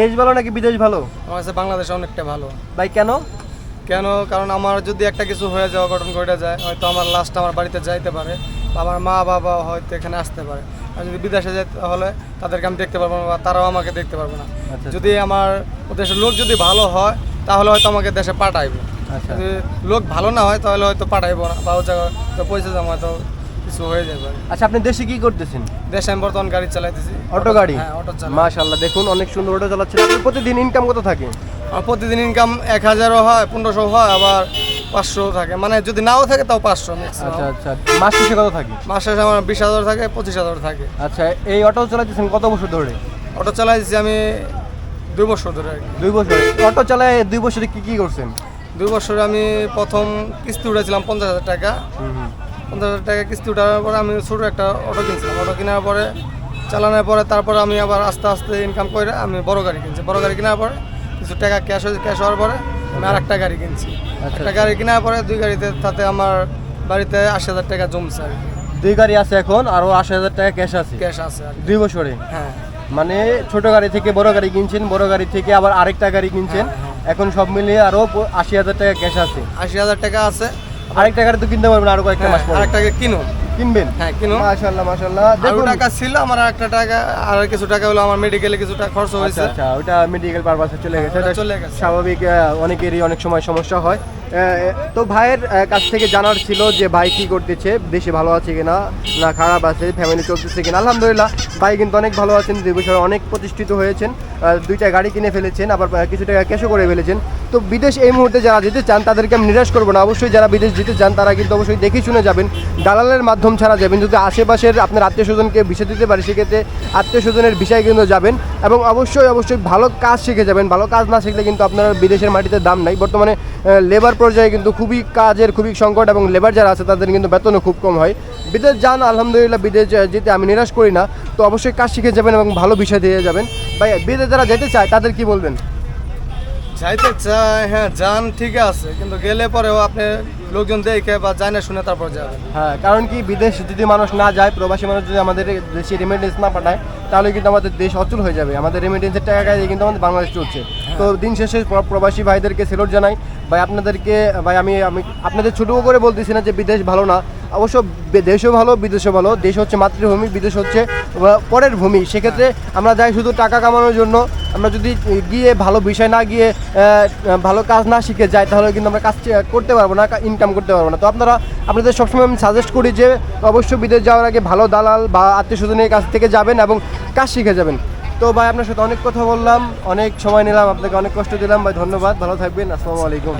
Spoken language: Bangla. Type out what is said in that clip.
দেশ ভালো নাকি বিদেশ ভালো? আমার কাছে বাংলাদেশ অনেকটা ভালো। ভাই কেন? কেন? কারণ আমার যদি একটা কিছু হয়ে যাওয়া ঘটনা ঘটে যায় হয়তো আমার লাস্ট আমার বাড়িতে যাইতে পারে আমার মা বাবা হয়তো এখানে আসতে পারে। আর যদি বিদেশে যেতে হলে তাদেরকে আমি দেখতে পারব না বা তারাও আমাকে দেখতে পারবে না। আচ্ছা। যদি আমার দেশের লোক যদি ভালো হয় তাহলে হয়তো আমাকে দেশে পাঠাইবে। আচ্ছা। যদি লোক ভালো না হয় তাহলে হয়তো পাঠাইবো না বা জায়গায় তো পয়সা জমা হয়তো কিছু হয়ে যাবে। আচ্ছা আপনি দেশে কি করতেছেন? দেশে আমি বর্তমান গাড়ি চালাইতেছি। অটো গাড়ি? হ্যাঁ অটো চালাই। মাশাল্লাহ দেখুন অনেক সুন্দর অটো চালাচ্ছেন। প্রতিদিন ইনকাম কত থাকে? আমার প্রতিদিন ইনকাম এক হাজারও হয় পনেরোশো হয় আবার পাঁচশো থাকে। মানে যদি নাও থাকে তাও পাঁচশো আচ্ছা আচ্ছা। মাস শেষে কত থাকে? মাসে আমার বিশ হাজার থাকে পঁচিশ হাজার থাকে। আচ্ছা এই অটো চালাচ্ছেন কত বছর ধরে? অটো চালাইছি আমি দুই বছর ধরে দুই বছর। অটো চালায় দুই বছরে কি কি করছেন? দুই বছরে আমি প্রথম কিস্তি উঠেছিলাম পঞ্চাশ হাজার টাকা। পঞ্চাশ হাজার টাকা কিস্তি উঠার পরে আমি ছোটো একটা অটো কিনছিলাম। অটো কেনার পরে চালানোর পরে তারপরে আমি আবার আস্তে আস্তে ইনকাম করে আমি বড় গাড়ি কিনছি। বড় গাড়ি কেনার পরে কিছু টাকা ক্যাশ হয়েছে ক্যাশ হওয়ার পরে আমি আর একটা গাড়ি কিনছি। আচ্ছা। একটা গাড়ি কেনার পরে দুই গাড়িতে তাতে আমার বাড়িতে আশি হাজার টাকা জমছে আর কি। দুই গাড়ি আছে এখন আরও আশি হাজার টাকা ক্যাশ আছে? ক্যাশ আছে আর কি। দুই বছরে? হ্যাঁ। মানে ছোট গাড়ি থেকে বড় গাড়ি কিনছেন বড় গাড়ি থেকে আবার আরেকটা গাড়ি কিনছেন। এখন সব মিলিয়ে আরও প- আশি হাজার টাকা ক্যাশ আছে? আশি হাজার টাকা আছে। আরেকটা গাড়ি তো কিনতে পারবেন আরও কয়েকটা মাস পরে। আর একটা কিনো কিনবেন? হ্যাঁ কিনো। মাশাআল্লাহ মাশাআল্লাহ। দেখুন। টাকা ছিল আমার একটা টাকা আর কিছু টাকা হলো আমার মেডিকেলে কিছু টাকা খরচ আচ্ছা হয়েছে। আচ্ছা ওটা মেডিকেল পারপাসে চলে গেছে। চলে গেছে। স্বাভাবিক অনেকেরই অনেক সময় সমস্যা হয়। তো ভাইয়ের কাছ থেকে জানার ছিল যে ভাই কি করতেছে দেশে ভালো আছে কিনা না খারাপ আছে ফ্যামিলি চলতেছে কিনা। আলহামদুলিল্লাহ ভাই কিন্তু অনেক ভালো আছেন দুই বছর অনেক প্রতিষ্ঠিত হয়েছেন। দুইটা গাড়ি কিনে ফেলেছেন আবার কিছু টাকা ক্যাশও করে ফেলেছেন। তো বিদেশ এই মুহূর্তে যারা যেতে চান তাদেরকে আমি নিরাশ করব না। অবশ্যই যারা বিদেশ যেতে চান তারা কিন্তু অবশ্যই দেখে শুনে যাবেন। দালালের মাধ্যম ছাড়া যাবেন। যদি আশেপাশের আপনার আত্মীয় স্বজনকে বিষয় দিতে পারে, সেক্ষেত্রে আত্মীয় স্বজনের বিষয় কিন্তু যাবেন এবং অবশ্যই অবশ্যই ভালো কাজ শিখে যাবেন। ভালো কাজ না শিখলে কিন্তু আপনার বিদেশের মাটিতে দাম নাই। বর্তমানে লেবার পর্যায়ে কিন্তু খুবই কাজের খুবই সংকট এবং লেবার যারা আছে, তাদের কিন্তু বেতনও খুব কম হয়। বিদেশ যান, আলহামদুলিল্লাহ বিদেশ যেতে আমি নিরাশ করি না। তো অবশ্যই কাজ শিখে যাবেন এবং ভালো বিষয় দিয়ে যাবেন। ভাই, বিদেশ যারা যেতে চায়, তাদের কি বলবেন? যাইতে চাই হ্যাঁ যান ঠিক আছে। কিন্তু গেলে পরেও আপনি লোকজন দেখে বা জানে শুনে তারপর যাবেন। হ্যাঁ কারণ কি বিদেশ যদি মানুষ না যায় প্রবাসী মানুষ যদি আমাদের দেশে রেমিটেন্স না পাঠায় তাহলে কিন্তু আমাদের দেশ অচল হয়ে যাবে। আমাদের রেমিটেন্সের টাকা দিয়ে কিন্তু আমাদের বাংলাদেশ চলছে। তো দিন শেষে প্রবাসী ভাইদেরকে সেলুট জানাই। ভাই আপনাদেরকে ভাই আমি আমি আপনাদের ছোটো করে বলতেছি না যে বিদেশ ভালো না অবশ্য দেশও ভালো, বিদেশও ভালো। দেশ হচ্ছে মাতৃভূমি, বিদেশ হচ্ছে পরের ভূমি। সেক্ষেত্রে আমরা যাই শুধু টাকা কামানোর জন্য। আমরা যদি গিয়ে ভালো বিষয় না গিয়ে ভালো কাজ না শিখে যাই, তাহলে কিন্তু আমরা কাজ করতে পারব না ইনকাম করতে পারব না। তো আপনারা, আপনাদের সবসময় আমি সাজেস্ট করি যে অবশ্যই বিদেশ যাওয়ার আগে ভালো দালাল বা আত্মীয় স্বজনের কাছ থেকে যাবেন এবং কাজ শিখে যাবেন। তো ভাই, আপনার সাথে অনেক কথা বললাম, অনেক সময় নিলাম, আপনাকে অনেক কষ্ট দিলাম। ভাই, ধন্যবাদ, ভালো থাকবেন, আসসালামু আলাইকুম।